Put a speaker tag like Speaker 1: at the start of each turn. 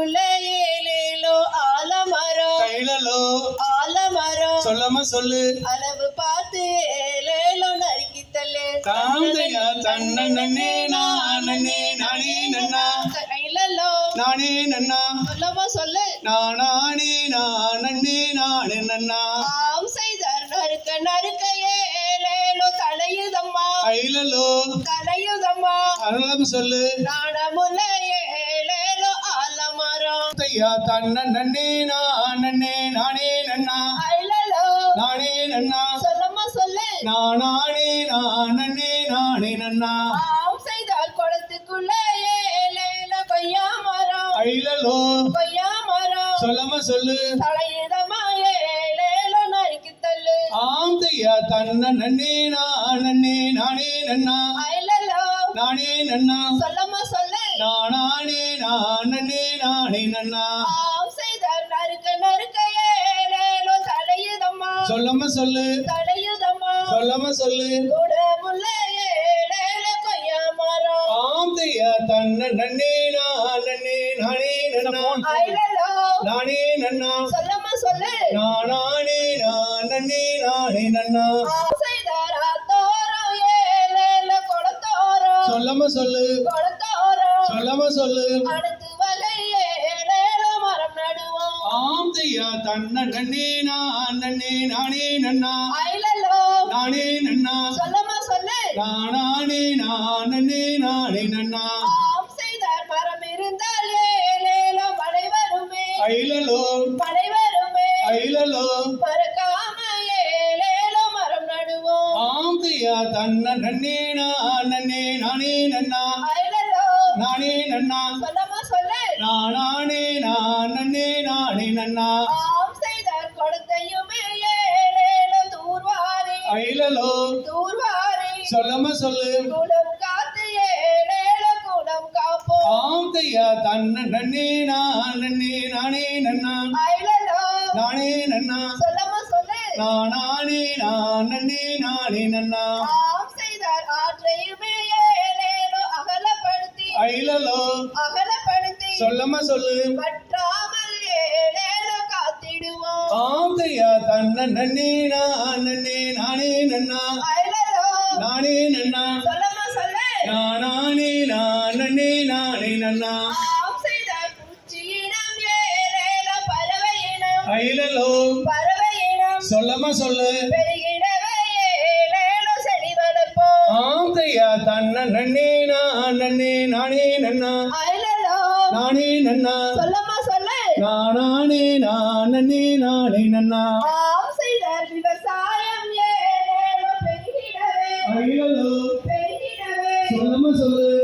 Speaker 1: ஏலேலோ ஆலமரம்.
Speaker 2: கையிலோ
Speaker 1: ஆலமரம்.
Speaker 2: சொல்லாம சொல்லு.
Speaker 1: அளவு பார்த்து ஏலேலோ நறுக்கி தள்ளு.
Speaker 2: தாந்தையா தன்ன நானே நானே நன்னா.
Speaker 1: கையிலோ
Speaker 2: நானே நன்னா.
Speaker 1: சொல்லமா சொல்லு.
Speaker 2: நானே நானே நானே நன்னா.
Speaker 1: ஆம் செய்தார் நறுக்க நறுக்க ஏலேலோ தலையுதம்மா
Speaker 2: கையிலோ
Speaker 1: தலையுதம்மா
Speaker 2: அருளம் சொல்லு.
Speaker 1: நாணமுல ஏலேலோ
Speaker 2: தாந்தையா தன்ன நன்னே நானே நானே நன்னா. நானே நன்னா.
Speaker 1: சொல்லமா சொல்லு.
Speaker 2: நானே நானே நானே நன்னா.
Speaker 1: ஆம் செய்தார் குளத்துக்குள்ள கொய்யா மரம்.
Speaker 2: கையிலோ
Speaker 1: கொய்யா மரம்.
Speaker 2: சொல்லாம சொல்லு.
Speaker 1: தலையுதம்மா ஏலேலோ நறுக்கி தள்ளு.
Speaker 2: ஆந்தையா தன்ன நன்னே நானே நானே நன்னா.
Speaker 1: ஐலலோ.
Speaker 2: நானே நன்னா.
Speaker 1: சொல்லமா சொல்லு
Speaker 2: நானே நானே நானே நன்னா.
Speaker 1: ஆம் செய்தார் நறுக்க நறுக்க ஏலேலோ தலையுதம்மா.
Speaker 2: சொல்லாம சொல்லு.
Speaker 1: தலையுதம்மா.
Speaker 2: சொல்லாம சொல்லு.
Speaker 1: குடமுள்ள ஏலேலோ கொய்யா மரம்.
Speaker 2: ஆந்தையா தன்ன நன்னே நானே நானே நன்னா. நானே நன்னா.
Speaker 1: சொல்லமா சொல்லு.
Speaker 2: நானே நானே நானே நன்னா.
Speaker 1: ஆம் செய்தார் ஆத்தோரம் ஏலேலோ குளத்தோரம்.
Speaker 2: சொல்லாம சொல்லு. சொல்லு.
Speaker 1: அடுத்து வகை ஏலேலோ மரம் நடுவோம்.
Speaker 2: ஆந்தையா தன்ன நன்னே நானே நானே நன்னா.
Speaker 1: ஐலலோ
Speaker 2: நானே நன்னா.
Speaker 1: சொல்லமா சொல்லு.
Speaker 2: நானே நானே நானே நன்னா.
Speaker 1: ஆம் செய்தார் மரம் இருந்தால் ஏலேலோ மழை வருமே.
Speaker 2: ஐலலோ
Speaker 1: மழை வருமே.
Speaker 2: ஐலலோ
Speaker 1: மறக்காம ஏலேலோ மரம் நடுவோம்.
Speaker 2: ஆந்தையா தன்ன நன்னே நானே நானே நன்னா. நானே நன்னா.
Speaker 1: சொல்லமா சொல்லு.
Speaker 2: நானே நானே நானே நன்னா.
Speaker 1: ஆம் செய்தார் குளத்தையுமே ஏலேலோ தூர்வாரி.
Speaker 2: ஐலலோ
Speaker 1: தூர்வாரி.
Speaker 2: சொல்லாம சொல்லு.
Speaker 1: குளம் காத்து ஏலேலோ குளம் காப்போம்.
Speaker 2: ஆந்தையா தன்ன நன்னே நானே நானே நன்னா.
Speaker 1: ஐலலோ
Speaker 2: நானே நன்னா.
Speaker 1: சொல்லமா சொல்லு.
Speaker 2: நானே நானே நானே நன்னா.
Speaker 1: ஆம் செய்தார் ஆற்றையுமே
Speaker 2: ஐலலோ
Speaker 1: அகலப்படுத்தி
Speaker 2: சொல்லாம சொல்லு.
Speaker 1: வற்றாமல் ஏலேலோ காத்திடுவோம்.
Speaker 2: ஆந்தையா தன்ன நன்னே நானே நானே நன்னா.
Speaker 1: ஐலலோ
Speaker 2: நானே நன்னா.
Speaker 1: சொல்லமா சொல்லு.
Speaker 2: நானே நானே நானே நன்னா. ஐலலோ சொல்லாம சொல்லு.
Speaker 1: பெருகிடவே
Speaker 2: ஆந்தையா தன்ன நன்னே நானே நானே நன்னா. நானே நன்னா.
Speaker 1: சொல்லமா சொல்லு.
Speaker 2: நானே நானே நானே நன்னா.
Speaker 1: ஆம் செய்தார் விவசாயம் ஏலேலோ பெருகிடவே.
Speaker 2: ஐலலோ
Speaker 1: பெருகிடவே.
Speaker 2: சொல்லாம சொல்லு.